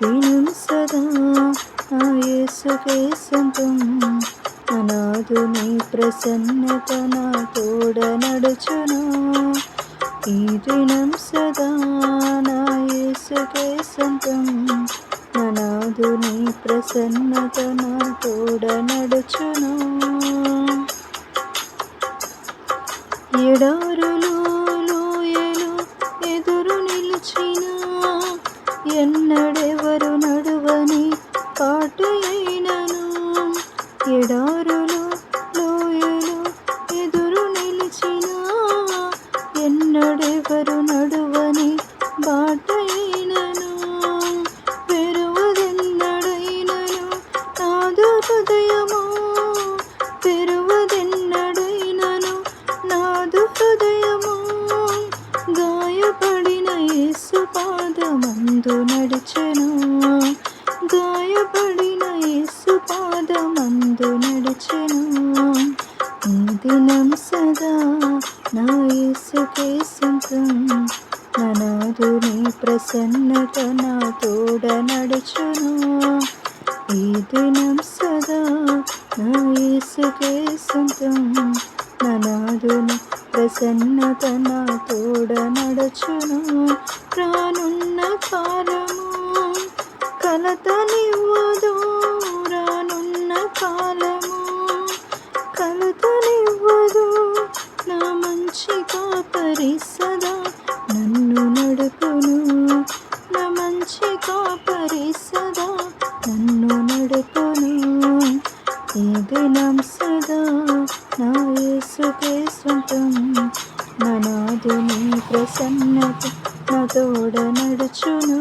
ఈ దినం సదా ఆ యేసుకే సొంతం. ప్రసన్నత నా తోడ నడుచును. ఈ దినం సదా నా యేసుకే సొంతం. అనాథుని ప్రసన్నత నా తోడ నడుచును. ఎడారులు పాదమందు నడిచెను. గాయపడిన యేసు పాదమందు నడిచెను. దినం సదా నా యేసుకే సొంతం. ననాదుని ప్రసన్నత నా తోడ నడుచును. ఈ దినం సదా నా యేసుకే సొంతం. ననాదుని ప్రసన్నత నా తోడ నడుచును. రానున్న కాలము కలతనివ్వదు రానున్న కాలము. కలతనివ్వదు నా మంచి కాపరి సదా నన్ను నడుపును. నా మంచి కాపరి సదా నన్ను నడుపును. ఏ దినం సదా నా యేసుకే సొంతం ననాదుని ప్రసన్నత నా తోడ నడుచును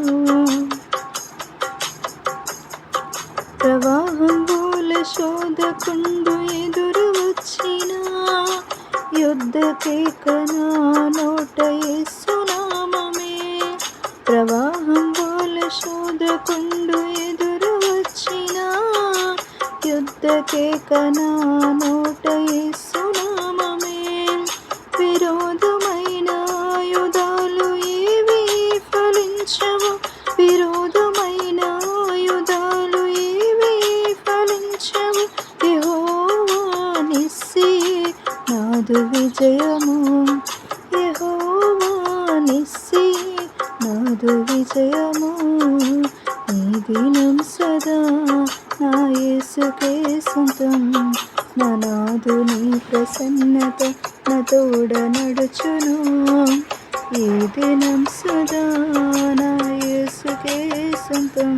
ప్రవాహం పూల శోధకుండు ఎదురు వచ్చిన యుద్ధకే కనా నోట సునామమే ప్రవాహం పూల శోధకుండు ఎదురు వచ్చిన యుద్ధకే కనా నోట నాదు విజయము యెహోవా నాదు విజయము ఈ దినం సదా నా యేసుకే సొంతం. నా నాదు నీ ప్రసన్నత నా తోడ నడుచును. ఈ దినం సదా నా యేసుకే సొంతం.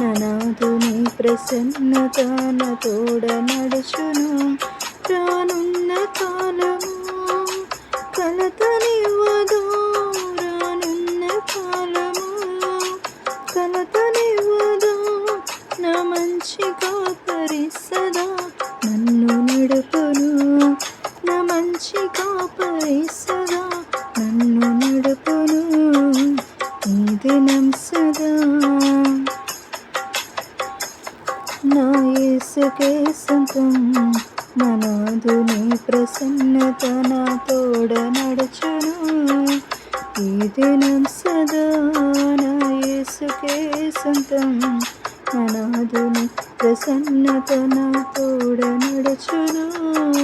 నా నాదు నీ ప్రసన్నత నా తోడ నడుచును. మంచి కాపరి సదా నన్ను నడుపును. ఈ దినం సదా నా యేసుకే సొంతం. ననాదుని ప్రసన్నత నా తోడ నడుచును. ఈ దినం సదా నా యేసుకే సొంతం. ననాదుని ప్రసన్నత నా తోడ నడుచును.